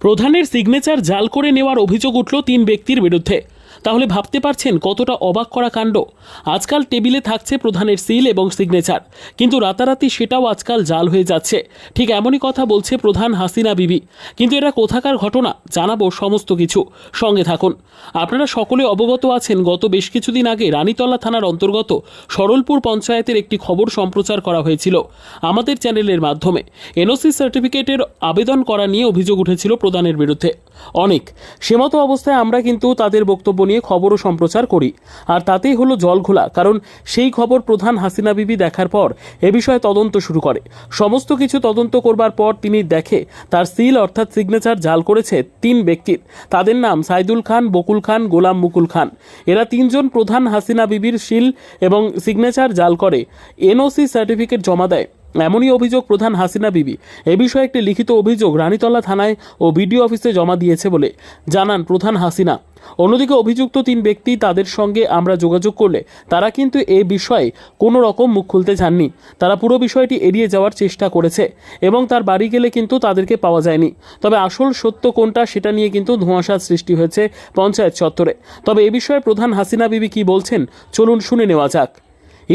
প্রধানের সিগনেচার জাল করে নেওয়ার অভিযোগ উঠল তিন ব্যক্তির বিরুদ্ধে। তাহলে ভাবতে পারছেন কতটা অবাক করা কাণ্ড? আজকাল টেবিলে থাকছে প্রধানের সিল এবং সিগনেচার। কিন্তু রাতারাতি সেটাও আজকাল জাল হয়ে যাচ্ছে। ঠিক এমনই কথা বলছে প্রধান হাসিনা বিবি। কিন্তু এটা কোথাকার ঘটনা জানাব সমস্ত কিছু। সঙ্গে থাকুন। আপনারা সকলে অবগত আছেন, গত বেশ কিছুদিন আগে রানীতলা থানার অন্তর্গত সরলপুর পঞ্চায়েতের একটি খবর সম্প্রচার করা হয়েছিল আমাদের চ্যানেলের মাধ্যমে। এনওসি সার্টিফিকেটের আবেদন করা নিয়ে অভিযোগ উঠেছিল প্রধানের বিরুদ্ধে। অনেক। সেমতো অবস্থায় আমরা কিন্তু তাদের বক্তব্য নিয়ে খবরও সম্প্রচার করি। আর তাতেই হলো জল ঘোলা, কারণ সেই খবর প্রধান হাসিনা বিবি দেখার পর এ বিষয়ে তদন্ত শুরু করে। সমস্ত কিছু তদন্ত করবার পর তিনি দেখে, তার সিল অর্থাৎ সিগনেচার জাল করেছে তিন ব্যক্তির। তাদের নাম সাইদুল খান, বকুল খান, গোলাম মুকুল খান। এরা তিনজন প্রধান হাসিনা বিবির সিল এবং সিগনেচার জাল করে। এনওসি সার্টিফিকেট জমা দেয়। এমনই অভিযোগ প্রধান হাসিনা বিবি। এ বিষয়ে একটি লিখিত অভিযোগ রানীতলা থানায় ও বিডিও অফিসে জমা দিয়েছে বলে জানান প্রধান হাসিনা। অন্যদিকে অভিযুক্ত তিন ব্যক্তি তাদের সঙ্গে আমরা যোগাযোগ করলে তারা কিন্তু এ বিষয়ে কোনো রকম মুখ খুলতে চাননি তারা পুরো বিষয়টি এড়িয়ে যাওয়ার চেষ্টা করেছে এবং তার বাড়ি গেলে কিন্তু তাদেরকে পাওয়া যায়নি। তবে আসল সত্য কোনটা সেটা নিয়ে কিন্তু ধোঁয়াশার সৃষ্টি হয়েছে পঞ্চায়েত চত্বরে। তবে এ বিষয়ে প্রধান হাসিনা বিবি কি বলছেন, চলুন শুনে নেওয়া যাক।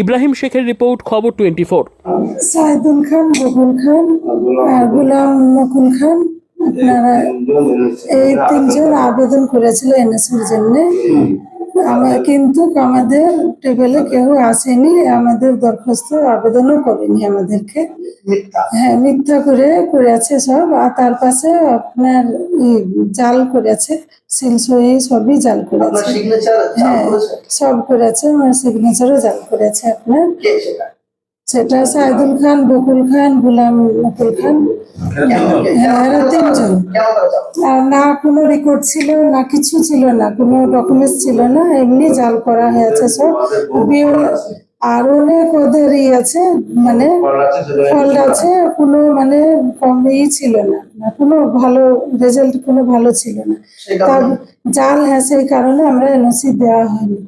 ইব্রাহিম শেখের রিপোর্ট, খবর টোয়েন্টি ফোর সাইদুল খান বকুল খান গোলাম মকুল খান, আপনারা এই তিনজন আবেদন করেছিল এনএসএর জন্য। আমার কিন্তু আমাদের টেবিলে কেউ আসেনি আমাদের দরখাস্ত আবেদনও করেনি আমাদেরকে। হ্যাঁ মিথ্যা করে করেছে সব আর তার পাশে আপনার জাল করেছে সিলসই সবই জাল করেছে। হ্যাঁ সব করেছে আমার সিগনেচারও জাল করেছে আপনার। সেটা সাইদুল খান বকুল খান গুলাম মুকুল খান হ্যাঁ এরা তিনজন। আর না কোনো রেকর্ড ছিল না কিছু ছিল না কোনো ডকুমেন্টস ছিল না এমনি জাল করা হয়েছে সব। আর অনেক ওদের ই আছে মানে ফল আছে কোনো মানে কম ই ছিল না না কোনো ভালো রেজাল্ট কোনো ভালো ছিল না। তার জাল হ্যাঁ সেই কারণে আমরা এনওসি দেওয়া হয়নি।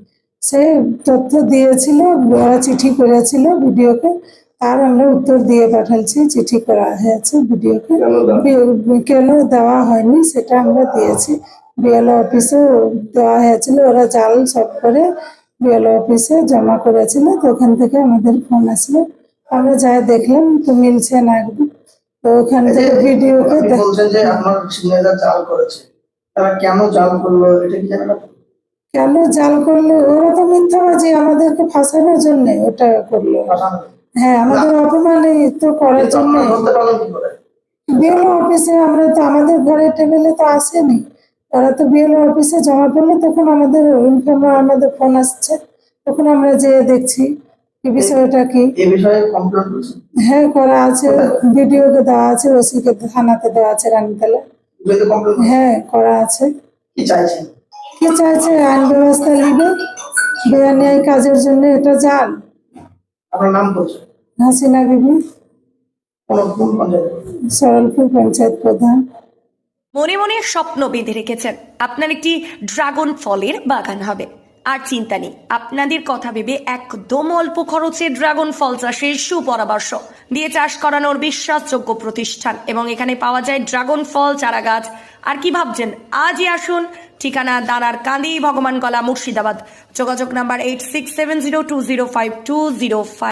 সে তথ্য দিয়েছিল ওরা চিঠি করেছিল ভিডিওকে তার আমরা উত্তর দিয়ে পাঠাচ্ছি চিঠি করা হয়েছে ভিডিওকে। কেন দেওয়া হয়নি? সেটা আমরা দিয়েছি। বিএলও অফিসে দেওয়া হয়েছিল ওরা জাল সব করে বিএলও অফিসে জমা করেছিল তো ওখান থেকে আমাদের ফোন আসলো। আমরা যাই দেখলাম তো মিলছে না একদম। তো ওখান থেকে ভিডিওকে বলছেন যে আপনার সিগনেচার জাল করেছে। তারা কেন জাল করল এটা কি আপনি? কেন জাল করল? ওরা তো মিথ্যাবাজি আমাদেরকে ফাঁসানোর জন্য ওটা করল। হ্যাঁ আমাদের অপমানে তো করার জন্য। বিএলও অফিসে আমরা তো আমাদের ঘরের টেবিলে তো আসেনি। ওরা তো বিএলও অফিসে জমা করলে তখন আমাদের ইনফর্ম আমাদের ফোন আসছে। তখন আমরা যে দেখছি কি বিষয়টা কি? এই হ্যাঁ করা আছে। ভিডিওকে দেওয়া আছে ওসিকে থানাতে দেওয়া আছে রানীতলা। হ্যাঁ করা আছে। কি চাইছেন? কি চাইছে আইন ব্যবস্থা নিবে? বেআইনি কাজের জন্য এটা জাল আপনার নাম বলছেন হাসিনা বিবি। সরলপুর পঞ্চায়েত প্রধান। মনে মনে স্বপ্ন বেঁধে রেখেছেন। আপনার একটি ড্রাগন ফলের বাগান হবে। আর চিন্তা নেই আপনাদের কথা ভেবে একদম অল্প খরচে ড্রাগন ফল চাষের সুপরামর্শ দিয়ে চাষ করানোর বিশ্বাসযোগ্য প্রতিষ্ঠান। এবং এখানে পাওয়া যায় ড্রাগন ফল চারা গাছ আর কি ভাবছেন? আজই আসুন। ঠিকানা দাঁড়ার কান্দি ভগবান কলা মুর্শিদাবাদ। যোগাযোগ number eight six seven zero two zero five two zero five